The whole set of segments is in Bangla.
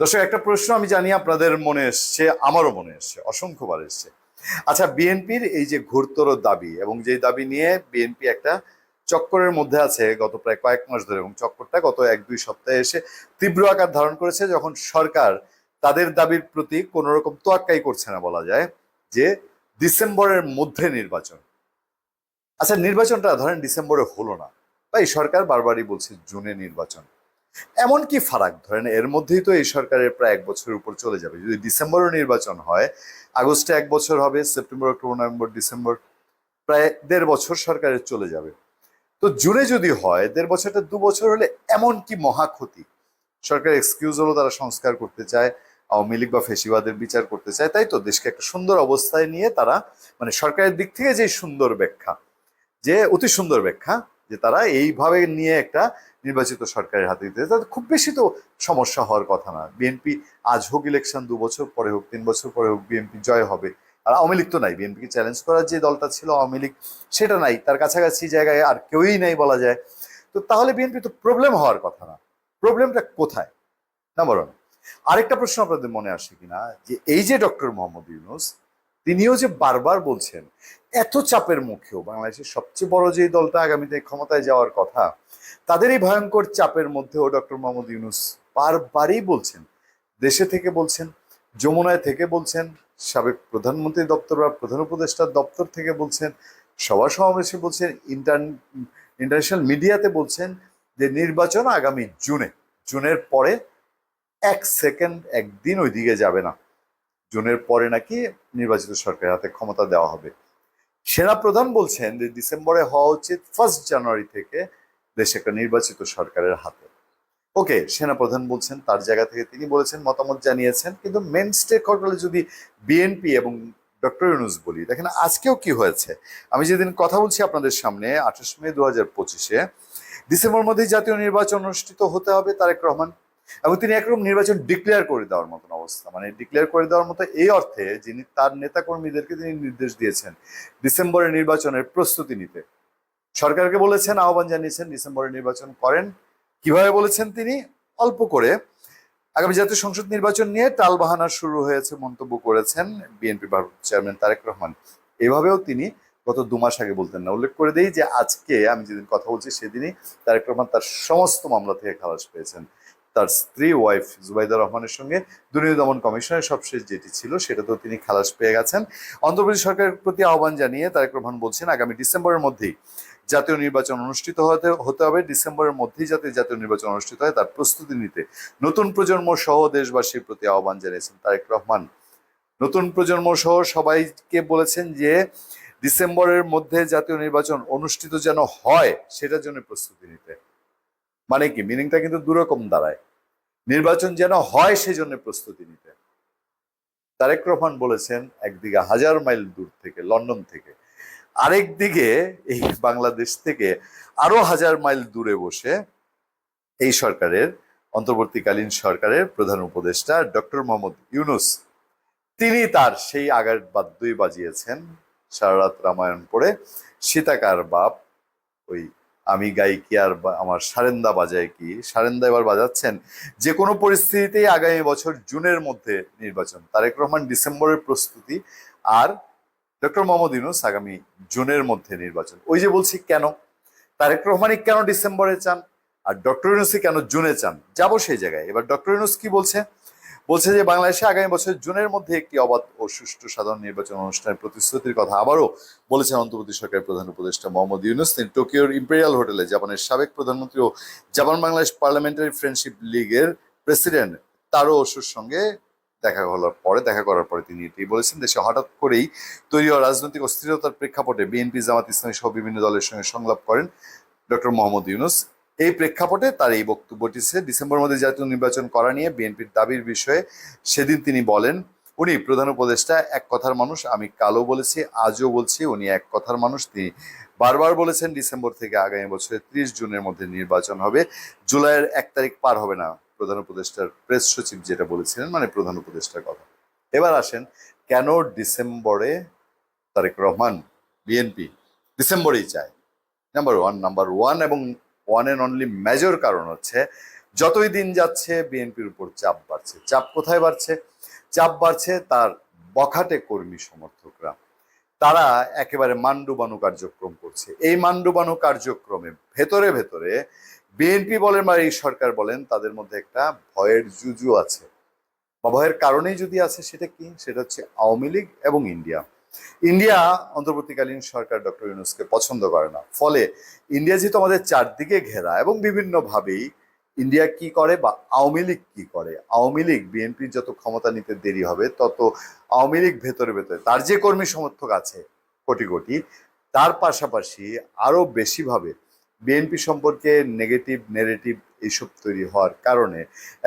দর্শক, একটা প্রশ্ন আমি জানি আপনাদের মনে এসছে, আমারও মনে এসছে, অসংখ্যবার এসছে। আচ্ছা বিএনপির এই যে ঘুরতর দাবি এবং যে দাবি নিয়ে বিএনপি একটা চক্করের মধ্যে আছে, গত প্রায় কয়েক মাস ধরে এবং চক্করটা গত এক দুই সপ্তাহে এসে তীব্র আকার ধারণ করেছে যখন সরকার তাদের দাবির প্রতি কোনো রকম তোয়াক্কাই করছে না বলা যায়, যে ডিসেম্বরের মধ্যে নির্বাচন। আচ্ছা নির্বাচনটা ধরেন ডিসেম্বরে হলো না। তাই সরকার বারবারই বলছে জুনে নির্বাচন। এমন কি ফারাক, ধরেন এর মধ্যেই তো এই সরকারের প্রায় এক বছরের উপর চলে যাবে। যদি ডিসেম্বরও নির্বাচন হয়, আগস্টে এক বছর হবে, সেপ্টেম্বর, অক্টোবর, নভেম্বর, ডিসেম্বর, প্রায় দেড় বছর সরকারের চলে যাবে। তো জুনে যদি হয়, দেড় বছরটা দু বছর হলে এমন কি মহা ক্ষতি? সরকার এক্সকিউজ হলো তারা সংস্কার করতে চায়, আওয়ামী লীগ বা ফেসিবাদের বিচার করতে চায়, তাই তো? দেশকে একটা সুন্দর অবস্থায় নিয়ে তারা মানে সরকারের দিক থেকে যে সুন্দর ব্যাখ্যা, যে অতি সুন্দর ব্যাখ্যা যে তারা এইভাবে নিয়ে একটা নির্বাচিত সরকারের হাতে দিতে তাদের খুব বেশি তো সমস্যা হওয়ার কথা না। বিএনপি আজ হোক ইলেকশন দু বছর পরে হোক, তিন বছর পরে হোক বিএনপি জয় হবে। আর আওয়ামী লীগ তো নাই। বিএনপিকে চ্যালেঞ্জ করার যে দলটা ছিল আওয়ামী লীগ, সেটা নাই। তার কাছাকাছি জায়গায় আর কেউই নাই বলা যায়। তো তাহলে বিএনপি তো প্রবলেম হওয়ার কথা না। প্রবলেমটা কোথায়? নাম্বার ওয়ান আরেকটা প্রশ্ন আপনাদের মনে আসে কিনা? যে এই যে ডক্টর মোহাম্মদ ইউনুস তিনিও যে বারবার বলছেন, এত চাপের মুখেও বাংলাদেশের সবচেয়ে বড় যে দলটা আগামীতে ক্ষমতায় যাওয়ার কথা, তাদের এই ভয়ঙ্কর চাপের মধ্যেও ডক্টর মোহাম্মদ ইউনুস বারবারই বলছেন, দেশে থেকে বলছেন, যমুনায় থেকে বলছেন, সাবেক প্রধানমন্ত্রী দপ্তর বা প্রধান উপদেষ্টার দপ্তর থেকে বলছেন সভা সমাবেশে বলছেন, ইন্টার ইন্টারন্যাশনাল মিডিয়াতে বলছেন যে নির্বাচন আগামী জুনে, জুনের পরে এক সেকেন্ড, একদিন ওই দিকে যাবে না। জুনের পরে নাকি নির্বাচিত সরকারের হাতে ক্ষমতা দেওয়া হবে। সেনাপ্রধান বলছেন যে ডিসেম্বরে হওয়া উচিত ফার্স্ট জানুয়ারি থেকে দেশে একটা নির্বাচিত সরকারের হাতে। ওকে, সেনাপ্রধান বলছেন তার জায়গা থেকে তিনি বলেছেন, মতামত জানিয়েছেন, কিন্তু মেন স্টেক হোল্ডারে যদি বিএনপি এবং ডক্টর ইউনুস বলি, দেখেন আজকেও কি হয়েছে? আমি যেদিন কথা বলছি আপনাদের সামনে, আঠাশ মে দু হাজার পঁচিশে, ডিসেম্বর মধ্যেই জাতীয় নির্বাচন অনুষ্ঠিত হতে হবে তারেক রহমান। এবং তিনি একরকম নির্বাচন ডিক্লেয়ার করে দেওয়ার মতন অবস্থা। মানে ডিক্লেয়ার করে দেওয়ার মতো এই অর্থে যিনি তার নেতাকর্মীদেরকে তিনি নির্দেশ দিয়েছেন ডিসেম্বরের নির্বাচনের প্রস্তুতি নিতে। সরকারকে বলেছেন, আহ্বান জানিয়েছেন ডিসেম্বরে নির্বাচন করেন। কীভাবে বলেছেন তিনি? অল্প করে। আগামী জাতীয় সংসদ নির্বাচন নিয়ে টালবাহানা শুরু হয়েছে মন্তব্য করেছেন বিএনপি চেয়ারম্যান তারেক রহমান। এভাবেও তিনি গত দু মাস আগে বলতেন না। উল্লেখ করে দেই যে আজকে আমি যেদিন কথা বলছি সেদিনই তারেক রহমান তার সমস্ত মামলা থেকে খালাস পেয়েছেন। তার স্ত্রী ওয়াইফ জুবাইদা রহমানের সঙ্গে দুর্নীতি দমন কমিশনের সবশেষ যেটি ছিল সেটাতেও তিনি খালাস পেয়ে গেছেন। অন্ধ্রপ্রদেশ সরকারের প্রতি আহ্বান জানিয়ে তারেক রহমান বলছেন, আগামী ডিসেম্বরের মধ্যেই জাতীয় নির্বাচন অনুষ্ঠিত হতে হতে হবে। ডিসেম্বরের মধ্যেই যাতে জাতীয় নির্বাচন অনুষ্ঠিত হয়, তার প্রস্তুতি নিতে নতুন প্রজন্ম সহ দেশবাসীর প্রতি আহ্বান জানিয়েছেন তারেক রহমান। নতুন প্রজন্ম সহ সবাইকে বলেছেন যে, ডিসেম্বরের মধ্যে জাতীয় নির্বাচন অনুষ্ঠিত যেন হয়, সেটার জন্য প্রস্তুতি নিতে। মানে কি? মিনিংটা কিন্তু দুরকম দাঁড়ায়। নির্বাচন যেন হয় সেজন্য প্রস্তুতি নিতে। তারেক রহমান বলেছেন, একদিকে হাজার মাইল দূর থেকে, লন্ডন থেকে আরেক দিকে এই বাংলাদেশ থেকে আরও হাজার মাইল দূরে বসে এই সরকারের, অন্তর্বর্তীকালীন সরকারের প্রধান উপদেষ্টা ডক্টর মোহাম্মদ ইউনুস। তিনি তার সেই আগার বাদ্যই বাজিয়েছেন। সারা রাত রামায়ণ পড়ে, সীতাকার বাপ ওই আমি গাই কি আর আমার সারেন্দা বাজায় কি? সারেন্দা এবার বাজাচ্ছেন যে কোনো পরিস্থিতিতেই আগামী বছর জুনের মধ্যে নির্বাচন। তারেক রহমান ডিসেম্বরের প্রস্তুতি আর ডক্টর মোহাম্মদ ইউনুস আগামী জুনের মধ্যে নির্বাচন। ওই যে বলছি কেন? তারেক রহমানই কেন ডিসেম্বরে চান? আর ডক্টর ইউনুসই কেন জুনে চান? যাব সেই জায়গায়। এবার ডক্টর ইউনুস কি বলছে? বলছে যে বাংলাদেশে আগামী বছর জুনের মধ্যে একটি অবাধ ও সুষ্ঠু সাধারণ নির্বাচন অনুষ্ঠানের প্রতিশ্রুতির কথা আবারও বলেছেন অন্তর্বর্তী সরকারের প্রধান উপদেষ্টা মোহাম্মদ ইউনুস। তিনি টোকিওর ইম্পেরিয়াল হোটেলে জাপানের সাবেক প্রধানমন্ত্রী ও জাপান বাংলাদেশ পার্লামেন্টারি ফ্রেন্ডশিপ লীগের প্রেসিডেন্ট তারও অসুর সঙ্গে দেখা হওয়ার পরে, দেখা করার পরে তিনি এটি বলেছেন। দেশে হঠাৎ করেই তৈরি হওয়া রাজনৈতিক অস্থিরতার প্রেক্ষাপটে বিএনপি, জামাত ইসলামী সহ বিভিন্ন দলের সঙ্গে সংলাপ করেন ডক্টর মোহাম্মদ ইউনুস। এই প্রেক্ষাপটে তার এই বক্তব্যটি সে ডিসেম্বর মধ্যে জাতীয় নির্বাচন করা নিয়ে বিএনপির দাবির বিষয়ে সেদিন তিনি বলেন, উনি প্রধান উপদেষ্টা, এক কথার মানুষ, আমি কালো বলেছি, আজও বলছি, উনি এক কথার মানুষ, তিনি বারবার বলেছেন ডিসেম্বর থেকে আগামী বছরের ত্রিশ জুনের মধ্যে নির্বাচন হবে, জুলাইয়ের এক তারিখ পার হবে না। প্রধান উপদেষ্টার প্রেস সচিব যেটা বলেছিলেন মানে প্রধান উপদেষ্টার কথা। এবার আসেন, কেন ডিসেম্বরে তারেক রহমান বিএনপি ডিসেম্বরেই চায়? নাম্বার ওয়ান নাম্বার ওয়ান এবং ওয়ান অ্যান্ড অনলি মেজর কারণ হচ্ছে যতই দিন যাচ্ছে, বিএনপির উপর চাপ বাড়ছে। চাপ কোথায় বাড়ছে? চাপ বাড়ছে তার বখাটে কর্মী সমর্থকরা। তারা একেবারে মান্ডুবানু কার্যক্রম করছে। এই মান্ডুবানু কার্যক্রমে ভেতরে ভেতরে বিএনপি বলেন বা এই সরকার বলেন, তাদের মধ্যে একটা ভয়ের জুজু আছে। বা ভয়ের কারণেই যদি আছে, সেটা কি? সেটা হচ্ছে আওয়ামী লীগ এবং ইন্ডিয়া। ইন্ডিয়া অন্তর্বর্তীকালীন সরকার ডক্টর ইউনুসকে পছন্দ করে না। ফলে ইন্ডিয়া যেহেতু আমাদের চারদিকে ঘেরা এবং বিভিন্নভাবেই ইন্ডিয়া কি করে বা আওয়ামী লীগ কি করে, আওয়ামী লীগ বিএনপির যত ক্ষমতা নিতে দেরি হবে, তত আওয়ামী লীগ ভেতরে ভেতরে, তার যে কর্মী সমর্থক আছে কোটি কোটি, তার পাশাপাশি আরও বেশিভাবে বিএনপি সম্পর্কে নেগেটিভ নেগেটিভ এইসব তৈরি হওয়ার কারণে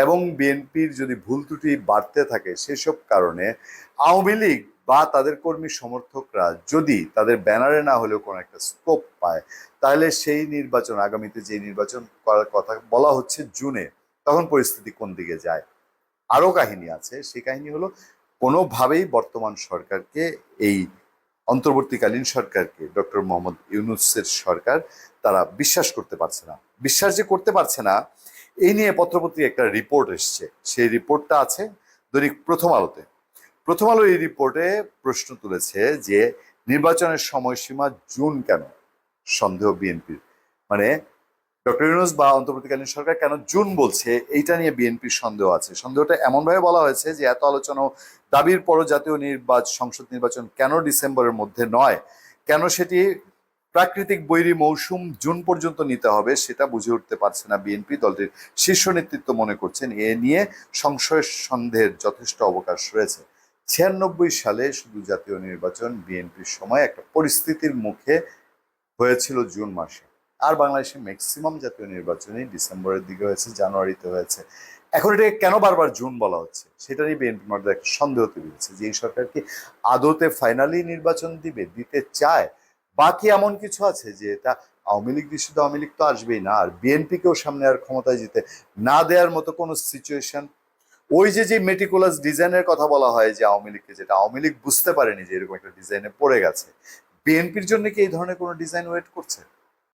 এবং বিএনপির যদি ভুল ত্রুটি বাড়তে থাকে সেসব কারণে আওয়ামী লীগ বা তাদের কর্মী সমর্থকরা যদি তাদের ব্যানারে না হলেও কোনো একটা স্কোপ পায়, তাহলে সেই নির্বাচন, আগামীতে যে নির্বাচন করার কথা বলা হচ্ছে জুনে, তখন পরিস্থিতি কোন দিকে যায়? আরও কাহিনী আছে, সেই কাহিনী হলো কোনোভাবেই বর্তমান সরকারকে, এই অন্তর্বর্তীকালীন সরকারকে, ডক্টর মোহাম্মদ ইউনুসের সরকার তারা বিশ্বাস করতে পারছে না। বিশ্বাস যে করতে পারছে না, এই নিয়ে পত্রপত্রিকা একটা রিপোর্ট এসছে। সেই রিপোর্টটা আছে দৈনিক প্রথম আলোতে। প্রথম আলো এই রিপোর্টে প্রশ্ন তুলেছে যে নির্বাচনের সময়সীমা জুন কেন? সন্দেহ বিএনপির। মানে ডক্টর ইউনুস বা অন্তর্বর্তীকালীন সরকার কেন জুন বলছে এইটা নিয়ে বিএনপির সন্দেহ আছে। সন্দেহটা এমনভাবে বলা হয়েছে যে এত আলোচনা দাবির পরও জাতীয় নির্বাচন সংসদ নির্বাচন কেন ডিসেম্বরের মধ্যে নয়? কেন সেটি প্রাকৃতিক বৈরী মৌসুম জুন পর্যন্ত নিতে হবে সেটা বুঝে উঠতে পারছে না বিএনপি। দলটির শীর্ষ নেতৃত্ব মনে করছেন, এ নিয়ে সংশয় সন্দেহের যথেষ্ট অবকাশ রয়েছে। ছিয়ানব্বই সালে শুধু জাতীয় নির্বাচন, বিএনপির সময় একটা পরিস্থিতির মুখে হয়েছিল জুন মাসে। আর বাংলাদেশে ম্যাক্সিমাম জাতীয় নির্বাচনই ডিসেম্বরের দিকে হয়েছে, জানুয়ারিতে হয়েছে। এখন এটাকে কেন বারবার জুন বলা হচ্ছে? সেটা নিয়ে বিএনপির মধ্যে একটা সন্দেহ তৈরি হচ্ছে যে এই সরকার কি আদতে ফাইনালি নির্বাচন দিবে, দিতে চায়? বাকি এমন কিছু আছে যে এটা আওয়ামী লীগ নিষিদ্ধ, আওয়ামী লীগ তো আসবেই না। আর বিএনপিকেও সামনে আর ক্ষমতায় যেতে না দেওয়ার মতো কোনো সিচুয়েশন ওই যে যে মেটিকুলাস ডিজাইনের কথা বলা হয় যে আওয়ামী লীগকে, যেটা আওয়ামী লীগ বুঝতে পারেনি যে এরকম একটা ডিজাইনে পড়ে গেছে বিএনপির জন্য কি এই ধরনের কোনো ডিজাইন ওয়েট করছে?